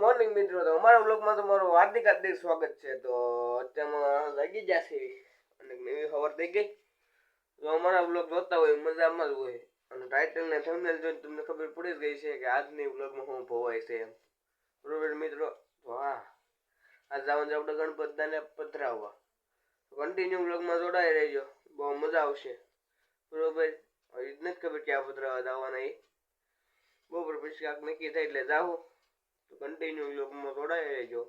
Morning મિત્રો. તો અમારા બ્લોગમાં તમારું હાર્દિક હાર્દિક સ્વાગત છે. તો અત્યારમાં લાગી જશે અને એવી ખબર થઈ ગઈ. તો અમારા બ્લોગ જોતા હોય, મજામાં જ હોય. અને ટાઇટલ ને થંબનેલ જોઈને તમને ખબર પડી જ ગઈ છે કે આજની બ્લોગમાં હું ભવાય છે એમ. બરોબર મિત્રો? તો હા. આજ જવાનું આપણે ગણપત દાને પધરાવવા કન્ટિન્યુ બ્લોગમાં જોડાઈ રહેજો. બહુ મજા આવશે. બરોબર? હવે જ નથી ખબર ક્યાં પધરાવવા જવાના એ. બપોર પછી કાંક નક્કી થાય એટલે જાઓ. કન્ટિન્યુ બ્લોગમાં જોડાઈ રહેજો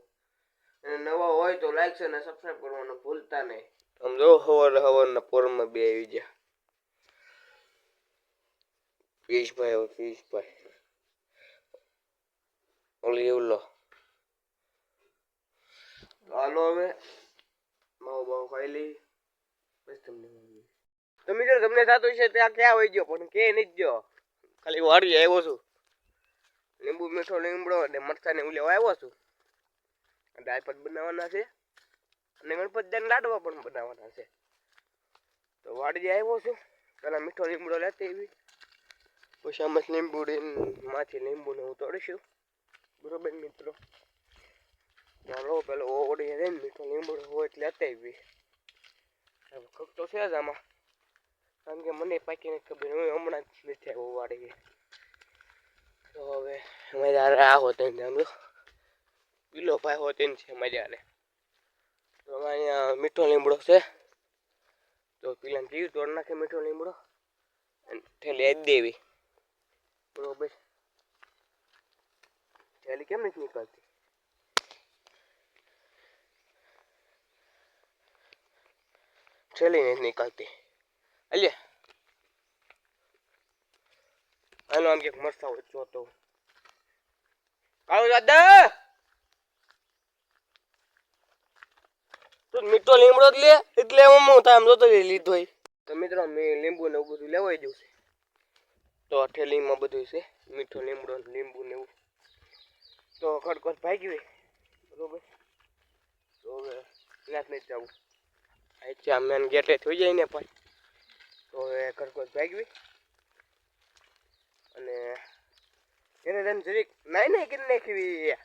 અને નવા હોય તો લાઈક અને સબસ્ક્રાઈબ કરવાનું ભૂલતા નહીં. આમ જો હવાર હવારના પોરમાં બે આવી ગયા. પીશભાઈ હવે, પિયુષભાઈ. ઓલી એવું લો હાલો હવે. માવો બાવો ખાઈ લઈ. બસ તમને. તો મિત્રો, તમને થતું છે ત્યાં ક્યાં હોય ગયો? પણ કે નહીં ગયો. ખાલી વાડી આવ્યો છું. લીંબુ, મીઠો લીમડો અને મરચાને હું લેવા આવ્યો છું. ડાયપટ બનાવવાના છે. અને ગણપતિદાન લાડવા પણ બનાવવાના છે. તો વાડી આવ્યો છું. પેલા મીઠો લીમડો લેતી એવી પછી આમાં લીંબુ માંથી લીંબુને હું તોડીશું બરોબર મિત્રો? ચાલો પેલો ઓડી રહે ને મીઠો લીમડો હોય એટલે લેતા આવી. હવે ખક તો છે જ આમાં. કારણ કે મને પાકીને ખબર હું હમણાં જ નથી આવ્યો વાડી તો હવે અમારે હારે આ હોતે ને આમ જો પીલો ભાઈ હોતે ને છે મજા હારે તો અમારે અહીંયા મીઠો લીમડો છે તો પીલાને કીધું તોડ નાખે મીઠો લીમડો અને થેલી જ દેવી બરોબર થેલી કેમ નથી નીકળતી થેલી નથી નીકળતી અલ્યા હાલો આમ ક્યાંક મરસા હોય જોતો કાળુ દાદા તું મીઠો લીમડો જ લે એટલે હું તામ જોતો લીધો તો મિત્રો મેં લીંબુ ને એવું બધું લેવાઈ જવું છે. તો અઠેલીમાં બધું છે મીઠો લીમડો લીંબુ ને એવું. તો ખડખડ ભાગી ગયું બરોબર? તો હવે ક્યાંક નહીં જવું. અચ્છા મેન ગેટે થઈ જાય ને પણ. તો હવે ખડખડ ભાગી અને ઘરે જઈને જરીક નાઈ નાઈ કરી નાખવી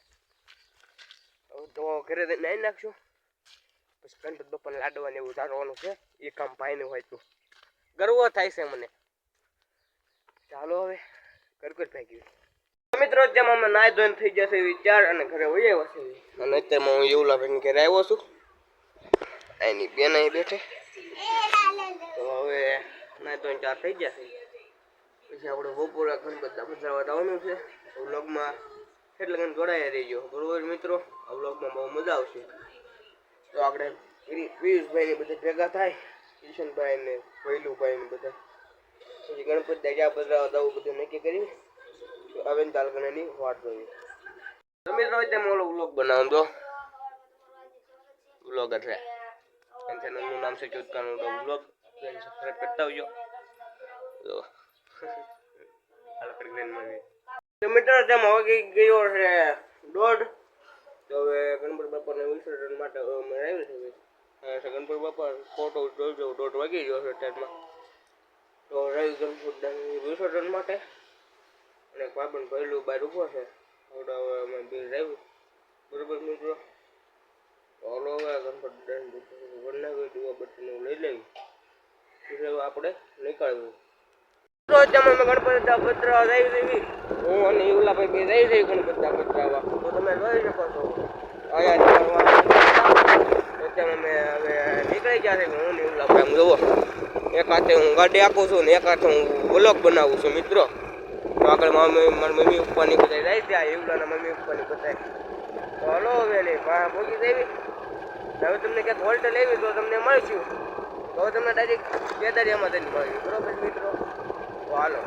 તો ઘરે જઈને નાઈ નાખશું. પછી ગણપત બપ્પાને લાડવાને એવું જાણવાનું છે. એ કામ ભાઈને હોય તો. ગર્વ થાય છે મને. ચાલો હવે કરકર ફેંકી મિત્રો, જેમ અમે નાય ધોઈને થઈ જશે વિચાર અને ઘરે વહી આવ્યા છે અને અત્યારમાં હું એવું લાગે ઘરે આવ્યો છું. એની બેન અહીં બેઠે. તો હવે નાય ધોઈને ચાર થઈ જશે પછી આપણે બપોરે બધા પધરાવા આવવાનું છે. વ્લોગમાં એટલે કંઈ જોડાયા રહીજો બરોબર મિત્રો? આ વ્લોગમાં બહુ મજા આવશે. તો આપણે પિયુષભાઈને બધા ભેગા થાય. કિશનભાઈ ને ભૈલુભાઈ ને બધા. પછી ગણપતિ દાદા બધા આવું બધું નક્કી કરી. આવે ને તાલગણાની વાટ જોઈ તો મિત્રો અત્યારે ઓલો વ્લોગ બનાવો તો વ્લોગ એમ ચેનલનું નામ છે ચોથકાનું તો વ્લોગ સબસ્ક્રાઈબ કરતા આવજો. હાલો પ્રેગ્નન્ટ મળી મિત્રો તેમ હવે ગયો છે દોઢ. તો હવે ગણપતિ બાપાને વિસર્જન માટે અમે આવ્યું છે ગણપતિ બાપા ફોટો જોજો, દોઢ વાગી ગયો છે ટાઈમમાં તો રહી ગણપતિ વિસર્જન માટે. અને ભાઈબંધ ભરેલું બહાર ઊભો છે. હવે હવે અમે બે રહ્યું બરોબર મિત્રો? હાલો હવે ગણપતિ બનાવી દીવા બટન લઈ લેવી આપણે નીકળવું. તો અત્યારે અમે ગણપતિ પતરાવા જઈ દેવી. હું અને યુલાભાઈ બે જઈ રહી ગણપતિ પતરાવા. તો તમે જોઈ શકો છો. અહીંયા અત્યારે અમે હવે નીકળી ગયા છે હું ને યુલાભાઈ આમ જોવો એક હાથે હું ગાડી આપું છું ને એક હાથે હું બ્લોક બનાવું છું મિત્રો. તો આગળ મારા મમ્મી પપ્પાની બધા જાય છે આ યુલાના મમ્મી પપ્પાની બધા તો હલો હવે ને પા પહોંચી દેવી. હવે તમને ક્યાંક હોલ્ટ લેવી તો તમને મળશું. તો તમને ડાયરેક્ટ કેદારિયામાં જઈને મળ્યું બરોબર મિત્રો? હાલો.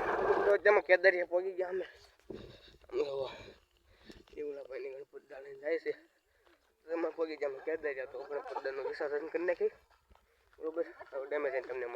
તો તેમાં કેદારિયા પહોંચી ગયા અમે. શિવલાભાઈની ગણપત દાને જાય છે. એમાં પહોંચી ગયા અમે કેદારિયા. તો ગણપત દાનનું વિસર્જન કરી નાખી બરોબર? ડેમેજ તમને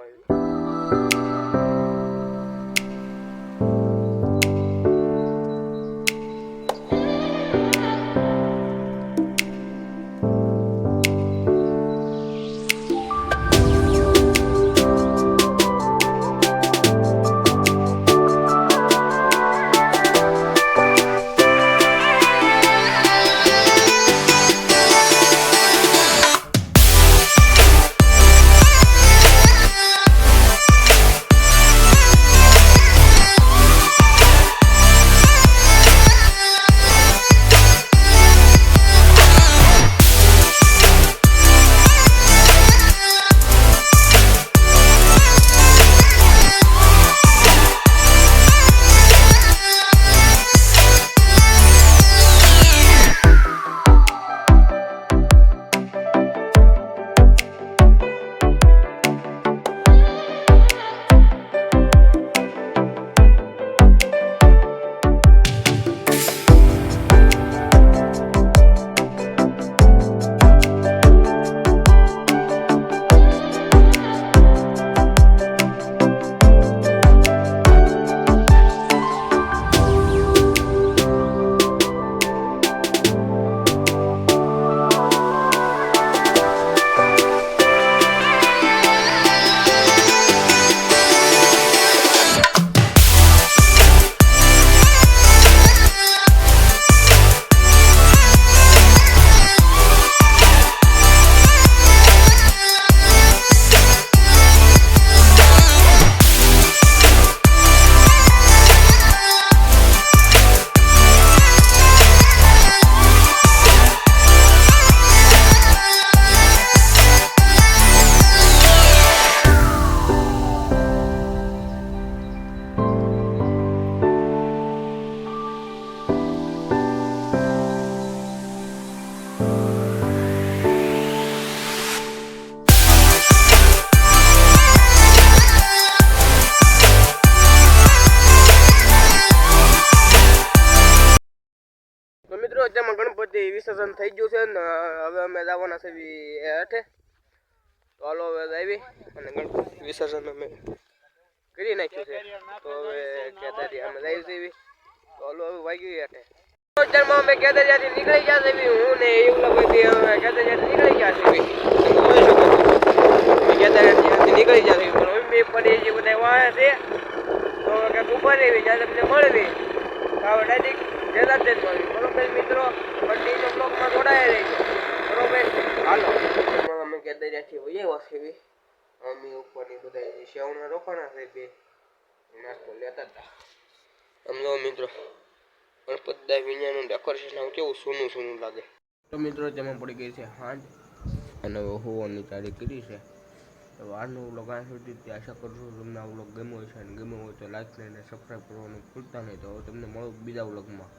મળી અત્યારમાં ગણપતિ વિસર્જન થઈ ગયું છે ને, હવે અમે જવાના છે હેઠે. તો હાલો હવે આવી અને ગણપતિ વિસર્જન અમે કરી નાખ્યું છે. તો હવે કેદારી અમે જઈ છીએ તો હાલો હવે વાગ્યું હેઠે અત્યારમાં અમે કેદારિયાથી નીકળી ગયા છે. હું ને એવું લોકો અમે કેદારિયાથી નીકળી ગયા છે. જોઈ નીકળી છે પણ એ પડી જે બધા વાયા છે, તો કે ઉપર રહેવી જ્યાં તમને મળવી હવે ડાયરેક્ટ જતા જ બરોબર મિત્રો કન્ટિન્યુ બ્લોકમાં જોડાયા રહેજો અમે કેદારિયાથી વહી વાસેવી અમે ઉપરની બધા જે સેવના રોકાણા છે બે નાસ્તો લેતા હતા. સમજો મિત્રો, ગણપત દાય વિඤ્ઞાનું ડેકોરેશન આવું કેવું સોનું સોનું લાગે. તો મિત્રો તેમાં પડી ગઈ છે હાંજ. અને હોવાની તારીખ કરી છે. તો આજનો વ્લોગ આ સુધી તે આશા કરું છું તમને આ વ્લોગ ગમ્યો હશે અને ગમ્યો હોય તો લાઈક અને સબસ્ક્રાઈબ કરવાનું ભૂલતા નહીં. તો તમને મળું બીજા વ્લોગમાં